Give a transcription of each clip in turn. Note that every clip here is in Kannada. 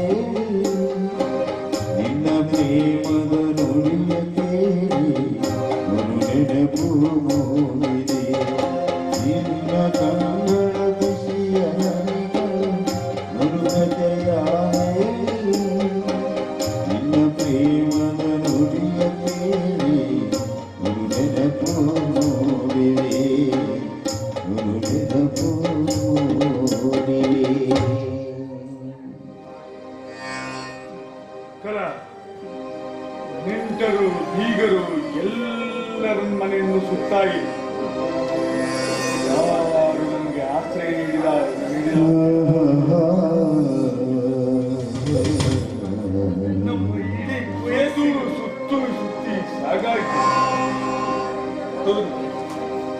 ನಿನ್ನ ನೆಂಟರು ಬೀಗರು ಎಲ್ಲರ ಮನೆಯನ್ನು ಸುತ್ತಾಗಿ ಯಾರು ನಮಗೆ ಆಶ್ರಯ ನೀಡಿದ ನಮ್ಮ ಇಡೀ ಸುತ್ತು ಸುತ್ತಿ ಸಾಗಾಯ್ತು. ಹೌದು.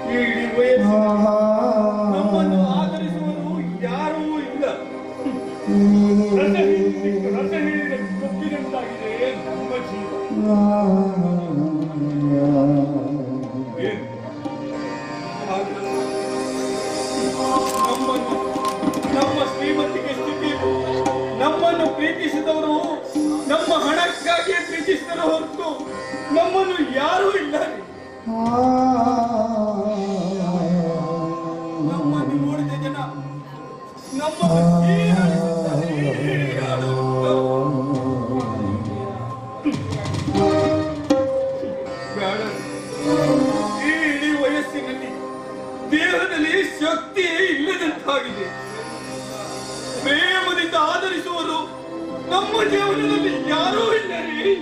ಈ ಇಡೀ ವಯಸ್ಸು ನಮ್ಮನ್ನು ಯಾರೂ ಇಲ್ಲ. ರಸ ಹಿಡಿದ ನಮ್ಮ ಶ್ರೀಮತಿಗೆ ಸ್ಥಿತಿ ನಮ್ಮನ್ನು ಪ್ರೀತಿಸಿದವರು, ನಮ್ಮ ಹಣಕ್ಕಾಗಿ ಪ್ರೀತಿಸಿದರು ಹೊರತು ನಮ್ಮನ್ನು ಯಾರೂ ಇಲ್ಲ. ನಮ್ಮನ್ನು ನೋಡಿದ ಜನ ನಮ್ಮನ್ನು ನಮ್ಮ ಜೀವನದಲ್ಲಿ ಯಾರೂ ಇಲ್ಲ ರೀ.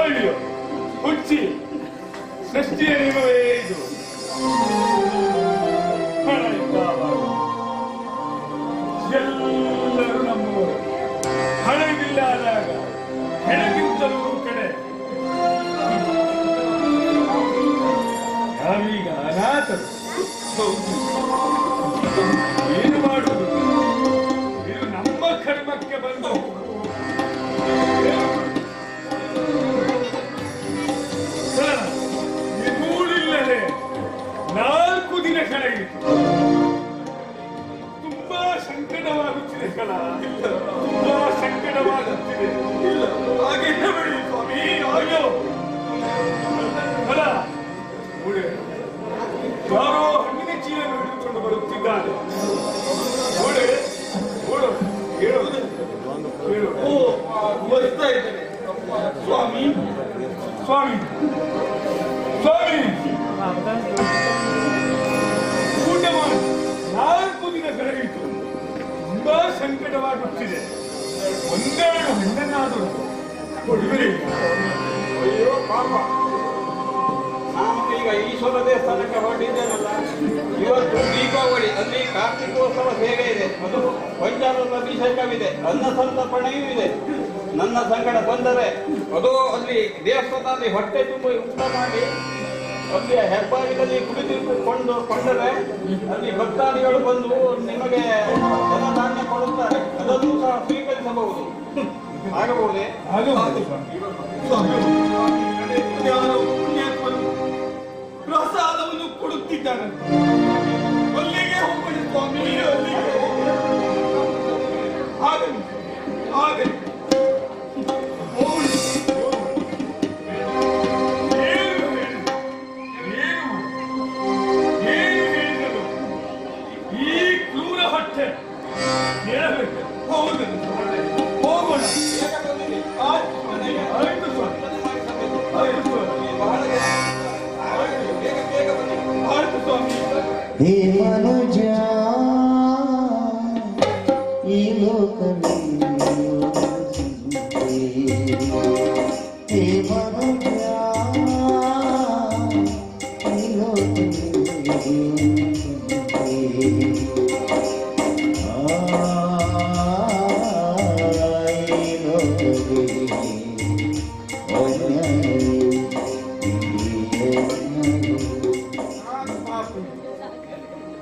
ಅಯ್ಯೋ ಹುಚ್ಚಿ ಸೃಷ್ಟಿಯ ನಿಮವೇ ಇದು ಹಣ ಎಲ್ಲರೂ ನಮ್ಮವರು ಹಣವಿಲ್ಲದಾಗ ಹೆಣಗಿಂತಲೂ ಕಡೆ ನಾವೀಗ ಅನಾಥರು. ಏನು ಮಾಡುದು ಇದು ನಮ್ಮ ಕರ್ಮಕ್ಕೆ ಬಂದು ಈ ನಾಲ್ಕು ದಿನ ಕಳೆಯಿತು ತುಂಬಾ ಸಂಕಟವಾಗುತ್ತಿದೆ ಕಲ ತುಂಬಾ ಸಂಕಟವಾಗುತ್ತಿದೆ ಹಾಗೆ ಸ್ವಾಮಿ ಅಯ್ಯೋ ಕಲ ಯಾರೋ ಹಣ್ಣಿನ ಚೀಲನ್ನು ಹಿಡಿದುಕೊಂಡು ಬರುತ್ತಿದ್ದಾನೆ ನೋಡೆ ನೋಡು ಹೇಳು. ಹೇಳು. ಓ ಬರ್ತಾ ಇದ್ದೇನೆ. ಸ್ವಾಮಿ ಸ್ವಾಮಿ ಸ್ವಾಮಿ. ಊಟ ಮಾಡಿ. ನಾಲ್ಕು ದಿನ ಕಳೆಯಿತು ತುಂಬಾ ಸಂಕಟವಾಗುತ್ತಿದೆ. ಒಂದೆರಡು ಹೆಣ್ಣನ್ನಾದರೂ ಕೊಡುವಿರಿ ಅಯ್ಯೋ ಪಾಪ. ಈಗ ಈಶ್ವರ ದೇವಸ್ಥಾನಕ್ಕೆ ಹೊರಟಿದ್ದೇನಲ್ಲ? ಇವತ್ತು ದೀಪಾವಳಿ ಅಲ್ಲಿ ಕಾರ್ತಿಕೋತ್ಸವ ಸೇವೆ ಇದೆ. ಅದು ಪಂಚಾಮೃತ ಅಭಿಷೇಕವಿದೆ ಅನ್ನ ಸಂತರ್ಪಣೆಯೂ ಇದೆ. ನನ್ನ ಸಂಗಡ ಬಂದರೆ ಅದು ಅಲ್ಲಿ ದೇವಸ್ಥಾನದಲ್ಲಿ ಹೊಟ್ಟೆ ತುಂಬ ಊಟ ಮಾಡಿ ಅಲ್ಲಿ ಹೆಬ್ಬಾಗಿಲಲ್ಲಿ ಕುಳಿತುಕೊಂಡು ಕೊಂಡರೆ ಅಲ್ಲಿ ಭಕ್ತಾದಿಗಳು ಬಂದು ನಿಮಗೆ ಧನಧಾನ್ಯ ಕೊಡುತ್ತಾರೆ. ಅದನ್ನು ಸಹ ಸ್ವೀಕರಿಸಬಹುದು. ಆಗಬಹುದೇ? ಪುಣ್ಯಾತ್ಮರು ಕೊಡುತ್ತಿದ್ದಾರೆ ಅಲ್ಲಿಗೆ ಹೋಗಲಿ ಸ್ವಾಮಿ ಅಲ್ಲಿಗೆ ಆಗಲಿ ಆಗಲಿ. ಹೋಗೋಣ ಆಯ್ತು ಸ್ವಾಮಿ. ಆಯ್ತು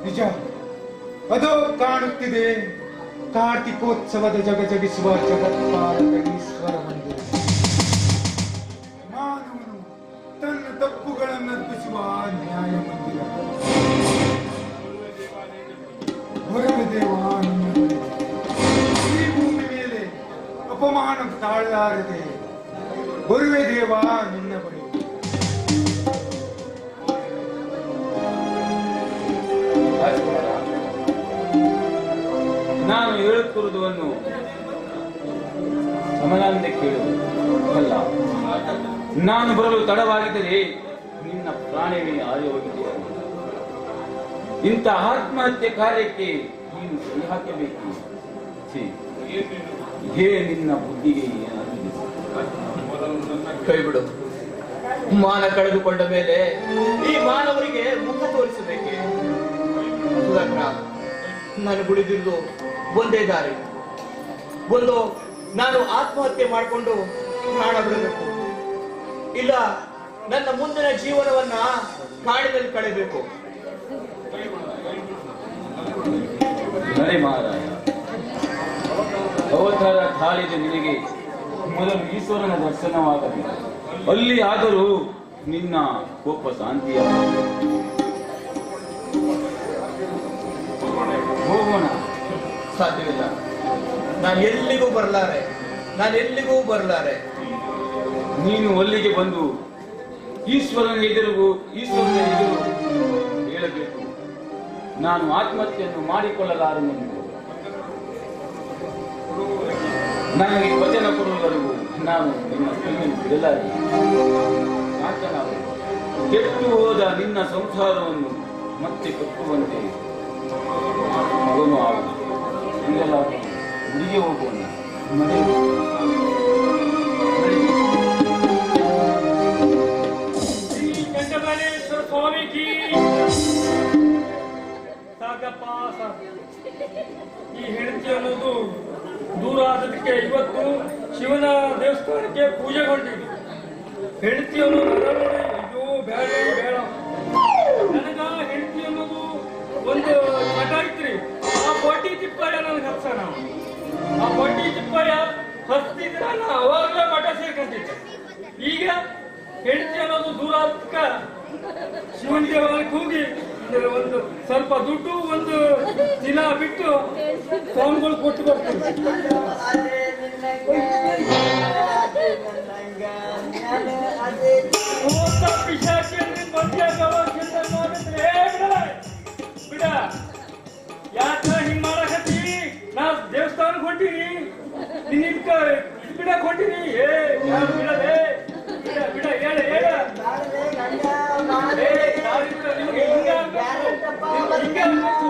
ನಿಜ ಅದು ಕಾಣುತ್ತಿದೆ ಕಾರ್ತಿಕೋತ್ಸವದ ಜಗ ಜಗಿಸುವ ಜಗತ್ಪಾಲಕ ಈಶ್ವರ ಮಂದಿರ ಅರ್ಪಿಸುವ ನ್ಯಾಯ ಮಂದಿರ. ಈ ಭೂಮಿ ಮೇಲೆ ಅಪಮಾನ ತಾಳಲಾರದೆ ಬರುವೆ ದೇವ ನಿನ್ನ ಬಳಿ. ನಾನು ಹೇಳುತ್ತಿರುವುದನ್ನು ಸಮನಾಂದೆ ಕೇಳು ಅಲ್ಲ. ನಾನು ಬರಲು ತಡವಾಗಿದ್ದರೆ ಹಾರಿ ಹೋಗಿದೆಯಾ ಇಂಥ ಆತ್ಮಹತ್ಯೆ ಕಾರ್ಯಕ್ಕೆ ನೀನು ಸರಿ ಹಾಕಬೇಕು? ಹೇ ನಿನ್ನ ಬುದ್ಧಿಗೆ ಕೈ ಬಿಡು. ಮಾನ ಕಳೆದುಕೊಂಡ ಮೇಲೆ ಈ ಮಾನವರಿಗೆ ಮುಖ ತೋರಿಸಬೇಕೆ? ನಾನು ಗುಳಿದಿದ್ದು ಒಂದೇ ದಾರಿ. ಒಂದು, ನಾನು ಆತ್ಮಹತ್ಯೆ ಮಾಡಿಕೊಂಡು ಪ್ರಾಣ ಬಿಡಬೇಕು. ಇಲ್ಲ ನನ್ನ ಮುಂದಿನ ಜೀವನವನ್ನ ಕಾಡಿನಲ್ಲಿ ಕಳೆಯಬೇಕು. ಅವತಾರ ತಾಳಿದ ನಿನಗೆ. ಮೊದಲು ಈಶ್ವರನ ದರ್ಶನವಾಗಲಿ. ಅಲ್ಲಿ ಆದರೂ ನಿನ್ನ ಕೋಪ ಶಾಂತಿಯ ಹೋಗೋಣ. ಸಾಧ್ಯವಿಲ್ಲ. ನಾನು ಎಲ್ಲಿಗೂ ಬರಲಾರೆ. ನಾನು ಎಲ್ಲಿಗೂ ಬರಲಾರೆ. ನೀನು ಅಲ್ಲಿಗೆ ಬಂದು ಈಶ್ವರನ ಎದುರು ಈಶ್ವರನ ಎದುರು ಹೇಳಬೇಕು. ನಾನು ಆತ್ಮಹತ್ಯೆಯನ್ನು ಮಾಡಿಕೊಳ್ಳಲಾರನೆಂದು ನನಗೆ ವಚನ ಕೊಡುವವರೆಗೂ ನಾನು ನಿಮ್ಮ ಕೈಯನ್ನು ಬಿಡಲಾರೆ. ಕೆಟ್ಟು ಹೋದ ನಿನ್ನ ಸಂಸಾರವನ್ನು ಮತ್ತೆ ಕಟ್ಟುವಂತೆ ಮಗನು ಆಗ ಹಿಂಗೆಲ್ಲ ಹುಡುಗಿ ಹೋಗೋಣ ಸಾಕು ಈ ಹೆಂಡತಿ ಅನ್ನೋದು ದೂರ ಆದದಕ್ಕೆ ಇವತ್ತು ಶಿವನ ದೇವಸ್ಥಾನಕ್ಕೆ ಪೂಜೆ ಕೊಟ್ಟಿದ್ವಿ ಹೆಂಡತಿ ಅನ್ನೋದು ಅಯ್ಯೋ, ಬೇಡ ಬೇಡ. ನನಗ ಹೆಂಡತಿ ಅನ್ನೋದು ಒಂದು ಮಠ ಐತ್ರಿ. ಆ ಬಡ್ಡಿ ತಿಪ್ಪಯ್ಯ ನನಗೆ ನಾವು ಆ ಬಡ್ಡಿ ತಿಪ್ಪಯ್ಯ ಹಚ್ತಿದ್ರೆ ನಾ ಅವಾಗಲೇ ಮಠ ಸೇರ್ಕೊಂತಿದ್ದೆ ಈಗ ಹೆಂಡತಿ ಅನ್ನೋದು ದೂರ ಆದಕ್ಕ ಶಿವನ ದೇವಾಲಯಕ್ಕೆ ಹೋಗಿ ಒಂದು ಸ್ವಲ್ಪ ದುಡ್ಡು, ಒಂದು ದಿನ ಬಿಟ್ಟು ಸ್ವಾಮಿಗಳು ಕೊಟ್ಟು ಮಾಡಿದ್ರೆ ಬಿಡ. ಯಾಕ ಹಿಂಗ್ ಮಾಡಕತ್ತಿ? ನಾ ದೇವಸ್ಥಾನಕ್ಕೆ ಹೊಂಟೀನಿ. ನಿನ್ನ ಬಿಡ ಕೊಟ್ಟಿನಿ ಏ ಬಿಡ ಬಿಡ, ಹೇಳ ಹೇಳ ಏ, ದಾರಿ ಬಿಡ, ನಿಮ್ಗೆ ಹಿಂಗೆ ಆಗ್ಬೇಕು. ನಿಮ್ಗೆ